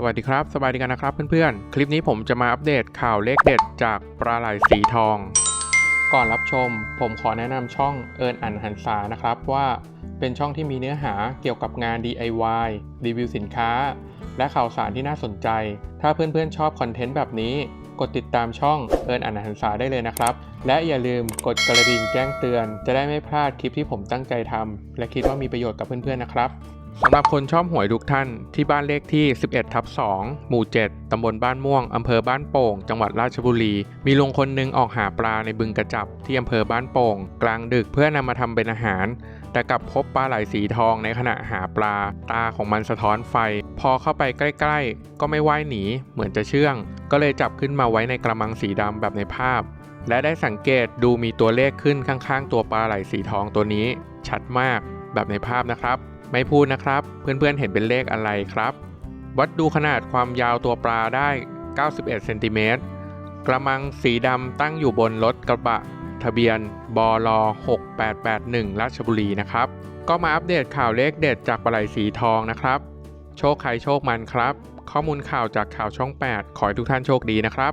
สวัสดีครับ สบายดีกันนะครับเพื่อนๆ คลิปนี้ผมจะมาอัปเดตข่าวเลขเด็ดจากปลาไหลสีทอง ก่อนรับชม ผมขอแนะนำช่องเอิญอันหันษานะครับว่าเป็นช่องที่มีเนื้อหาเกี่ยวกับงาน DIY รีวิวสินค้า และข่าวสารที่น่าสนใจ ถ้าเพื่อนๆชอบคอนเทนต์แบบนี้ กดติดตามช่องเอิญอันหันษาได้เลยนะครับ และอย่าลืมกดกระดิ่งแจ้งเตือน จะได้ไม่พลาดคลิปที่ผมตั้งใจทำและคิดว่ามีประโยชน์กับเพื่อนๆนะครับ สำหรับคนชอบหวยทุกท่านที่บ้านเลขที่ 11ทับ2หมู่ 7 ตำบลบ้านม่วง อำเภอบ้านโป่ง จังหวัดราชบุรี มีลุงคนหนึ่งออกหาปลาในบึงกระจับที่อำเภอบ้านโป่ง กลางดึกเพื่อนำมาทำเป็นอาหาร แต่กลับพบปลาไหลสีทองในขณะหาปลา ตาของมันสะท้อนไฟ พอเข้าไปใกล้ ๆ ก็ไม่ว่ายหนี เหมือนจะเชื่อง ก็เลยจับขึ้นมาไว้ในกระมังสีดำแบบในภาพ และได้สังเกตดูมีตัวเลขขึ้นข้างๆ ตัวปลาไหลสีทองตัวนี้ ชัดมาก แบบในภาพนะครับ ไม่พูดนะครับ เพื่อนๆเห็นเป็นเลขอะไรครับ วัดดูขนาดความยาวตัวปลาได้ 91เซนติเมตรกระมังสีดำตั้งอยู่บนรถกระบะ ทะเบียนบล6881 ราชบุรีนะครับ ก็มาอัปเดตข่าวเลขเด็ดจากปลาไหลสีทองนะครับ โชคใครโชคมันครับ ข้อมูลข่าวจากข่าวช่อง 8 ขอให้ทุกท่านโชคดีนะครับ